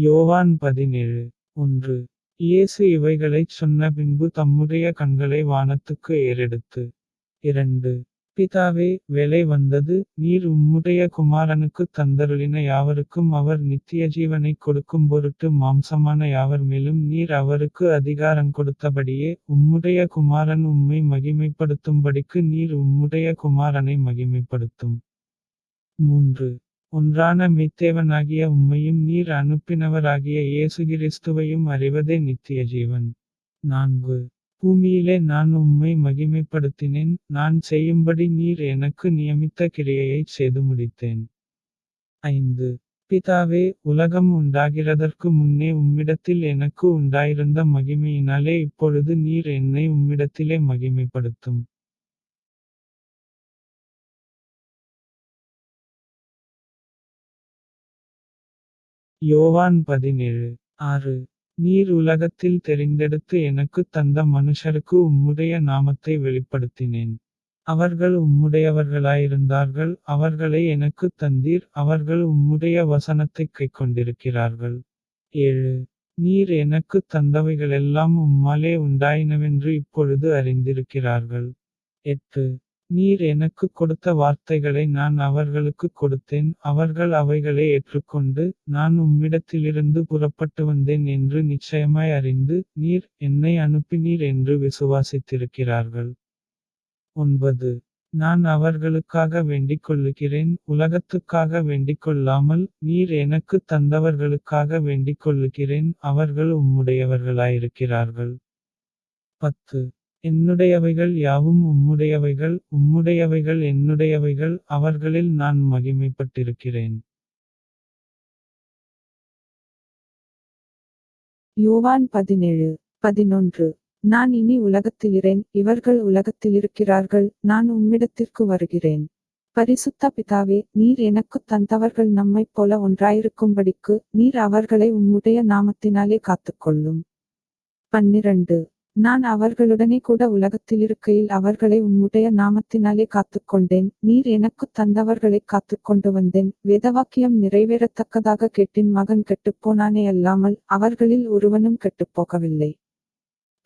யோவான் பதினேழு ஒன்று. இயேசு இவைகளைச் சொன்ன பின்பு தம்முடைய கண்களை வானத்துக்கு ஏறெடுத்து. இரண்டு. பிதாவே வேலை வந்தது நீர் உம்முடைய குமாரனுக்கு தந்தருளின யாவருக்கும் அவர் நித்திய ஜீவனை கொடுக்கும் பொருட்டு மாம்சமான யாவர் மேலும் நீர் அவருக்கு அதிகாரம் கொடுத்தபடியே உம்முடைய குமாரன் உம்மை மகிமைப்படுத்தும்படிக்கு நீர் உம்முடைய குமாரனை மகிமைப்படுத்தும். மூன்று. ஒன்றான மெய்த்தேவனாகிய உம்மையும் நீர் அனுப்பினவராகிய இயேசு கிறிஸ்துவையும் அறிவதே நித்திய ஜீவன் நான்கு. பூமியிலே நான் உம்மை மகிமைப்படுத்தினேன் நான் செய்யும்படி நீர் எனக்கு நியமித்த கிரியையை செய்து முடித்தேன். ஐந்து. பிதாவே உலகம் உண்டாகிறதற்கு முன்னே உம்மிடத்தில் எனக்கு உண்டாயிருந்த மகிமையினாலே இப்பொழுது நீர் என்னை உம்மிடத்திலே மகிமைப்படுத்தும். யோவான் பதினேழு ஆறு. நீர் உலகத்தில் தெரிந்தெடுத்து எனக்குத் தந்த மனுஷருக்கு உம்முடைய நாமத்தை வெளிப்படுத்தினேன். அவர்கள் உம்முடையவர்களாயிருந்தார்கள். அவர்களை எனக்குத் தந்தீர். அவர்கள் உம்முடைய வசனத்தைக் கைக்கொண்டிருக்கிறார்கள் ஏழு. நீர் எனக்கு தந்தவைகளெல்லாம் உம்மாலே உண்டாயினவென்று இப்பொழுது அறிந்திருக்கிறார்கள். எட்டு. நீர் எனக்குக் கொடுத்த வார்த்தைகளை நான் அவர்களுக்குக் கொடுத்தேன் அவர்கள் அவைகளை ஏற்றுக்கொண்டு நான் உம்மிடத்திலிருந்து புறப்பட்டு வந்தேன் என்று நிச்சயமாய் அறிந்து நீர் என்னை அனுப்பினீர் என்று விசுவாசித்திருக்கிறார்கள். ஒன்பது. நான் அவர்களுக்காக வேண்டிக் கொள்ளுகிறேன் உலகத்துக்காக வேண்டிக் கொள்ளாமல் நீர் எனக்குத் தந்தவர்களுக்காக வேண்டிக் கொள்ளுகிறேன் அவர்கள் உம்முடையவர்களாயிருக்கிறார்கள். பத்து. என்னுடையவைகள் யாவும் உம்முடையவைகள் உம்முடையவைகள் என்னுடையவைகள் அவர்களில் நான் மகிமைப்பட்டிருக்கிறேன். யோவான் பதினேழு பதினொன்று நான் இனி உலகத்திலிரேன் இவர்கள் உலகத்திலிருக்கிறார்கள் நான் உம்மிடத்திற்கு வருகிறேன். பரிசுத்த பிதாவே நீர் எனக்குத் தந்தவர்கள் நம்மைப் போல ஒன்றாயிருக்கும்படிக்கு நீர் அவர்களை உம்முடைய நாமத்தினாலே காத்துக்கொள்ளும். பன்னிரண்டு நான் அவர்களுடனே கூட உலகத்திலிருக்கையில் அவர்களை உம்முடைய நாமத்தினாலே காத்துக்கொண்டேன். நீர் எனக்குத் தந்தவர்களை காத்துக்கொண்டு வந்தேன். வேதவாக்கியம் நிறைவேறத்தக்கதாக கேட்டின் மகன் கெட்டுப்போனானே அல்லாமல் அவர்களில் ஒருவனும் கெட்டுப்போகவில்லை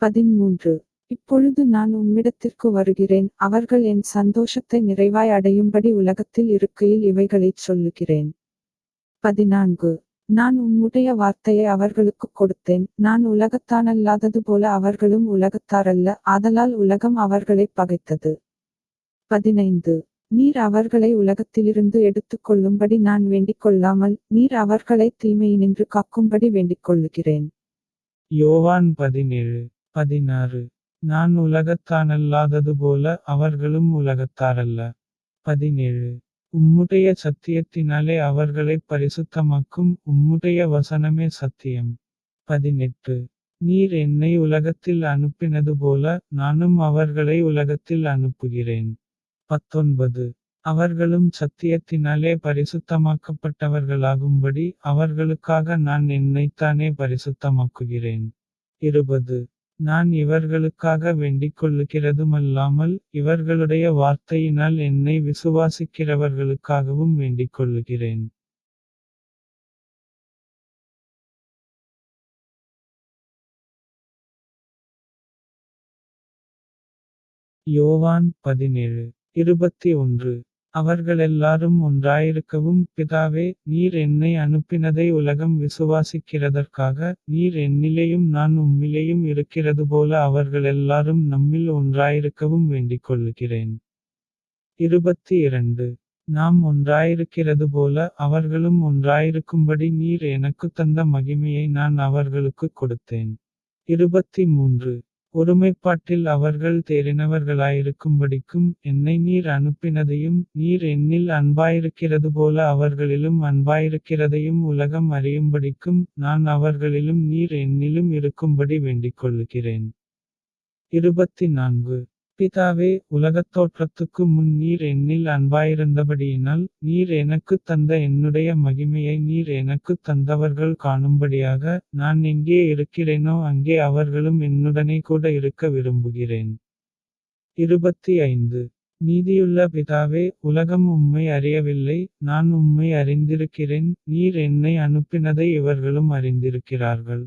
பதிமூன்று இப்பொழுது நான் உம்மிடத்திற்கு வருகிறேன். அவர்கள் என் சந்தோஷத்தை நிறைவாய் அடையும்படி உலகத்தில் இருக்கையில் இவைகளைச் சொல்லுகிறேன். பதினான்கு. நான் உம்முடைய வார்த்தையை அவர்களுக்குக் கொடுத்தேன். நான் உலகத்தானல்லாதது போல அவர்களும் உலகத்தாரல்ல ஆதலால் உலகம் அவர்களைப் பகைத்தது. பதினைந்து. நீர் அவர்களை உலகத்திலிருந்து எடுத்துக் கொள்ளும்படி நான் வேண்டிக் கொள்ளாமல் நீர் அவர்களை தீமையினின்று காக்கும்படி வேண்டிக் கொள்ளுகிறேன். யோவான் பதினேழு பதினாறு. நான் உலகத்தானல்லாதது போல அவர்களும் உலகத்தாரல்ல. பதினேழு. உம்முடைய சத்தியத்தினாலே அவர்களை பரிசுத்தமாக்கும் உம்முடைய வசனமே சத்தியம். பதினெட்டு. நீர் என்னை உலகத்தில் அனுப்பினது போல நானும் அவர்களை உலகத்தில் அனுப்புகிறேன். பத்தொன்பது. அவர்களும் சத்தியத்தினாலே பரிசுத்தமாக்கப்பட்டவர்களாகும்படி அவர்களுக்காக நான் என்னைத்தானே பரிசுத்தமாக்குகிறேன். இருபது. நான் இவர்களுக்காக வேண்டிக்கொள்ளுகிறதுமல்லாமல் இவர்களுடைய வார்த்தையினால் என்னை விசுவாசிக்கிறவர்களுக்காகவும் வேண்டிக்கொள்ளுகிறேன். யோவான் பதினேழு இருபத்தி ஒன்று. அவர்களெல்லாரும் ஒன்றாயிருக்கவும் பிதாவே நீர் என்னை அனுப்பினதை உலகம் விசுவாசிக்கிறதற்காக நீர் என்னிலேயும் நான் உம்மிலேயும் இருக்கிறது போல அவர்களெல்லாரும் நம்மில் ஒன்றாயிருக்கவும் வேண்டிக் கொள்ளுகிறேன் இருபத்தி இரண்டு நாம் ஒன்றாயிருக்கிறது போல அவர்களும் ஒன்றாயிருக்கும்படி நீர் எனக்கு தந்த மகிமையை நான் அவர்களுக்கு கொடுத்தேன். இருபத்தி மூன்று ஒருமைப்பாட்டில் அவர்கள் தேறினவர்களாயிருக்கும்படிக்கும் என்னை நீர் அனுப்பினதையும் நீர் என்னில் அன்பாயிருக்கிறது போல அவர்களிலும் அன்பாயிருக்கிறதையும் உலகம் அறியும்படிக்கும் நான் அவர்களிலும் நீர் என்னிலும் இருக்கும்படி வேண்டிக் கொள்ளுகிறேன் இருபத்தி நான்கு பிதாவே உலகத்தோற்றத்துக்கு முன் நீர் என்னில் அன்பாயிருந்தபடியினால் நீர் எனக்குத் தந்த என்னுடைய மகிமையை நீர் எனக்குத் தந்தவர்கள் காணும்படியாக நான் எங்கே இருக்கிறேனோ அங்கே அவர்களும் என்னுடனே கூட இருக்க விரும்புகிறேன். இருபத்தி ஐந்து நீதியுள்ள பிதாவே உலகம் உம்மை அறியவில்லை நான் உம்மை அறிந்திருக்கிறேன் நீர் என்னை அனுப்பினதை இவர்களும் அறிந்திருக்கிறார்கள்.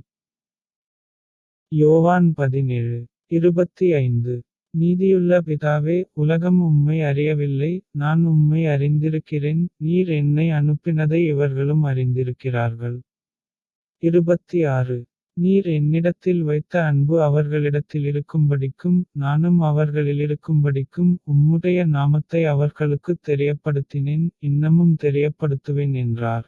யோவான் பதினேழு. இருபத்தி ஐந்து நீதியுள்ள பிதாவே உலகம் உம்மை அறியவில்லை நான் உம்மை அறிந்திருக்கிறேன் நீர் என்னை அனுப்பினதை இவர்களும் அறிந்திருக்கிறார்கள். இருபத்தி ஆறு நீர் என்னிடத்தில் வைத்த அன்பு அவர்களிடத்தில் இருக்கும்படிக்கும் நானும் அவர்களில் இருக்கும்படிக்கும் உம்முடைய நாமத்தை அவர்களுக்குத் தெரியப்படுத்தினேன் இன்னமும் தெரியப்படுத்துவேன் என்றார்.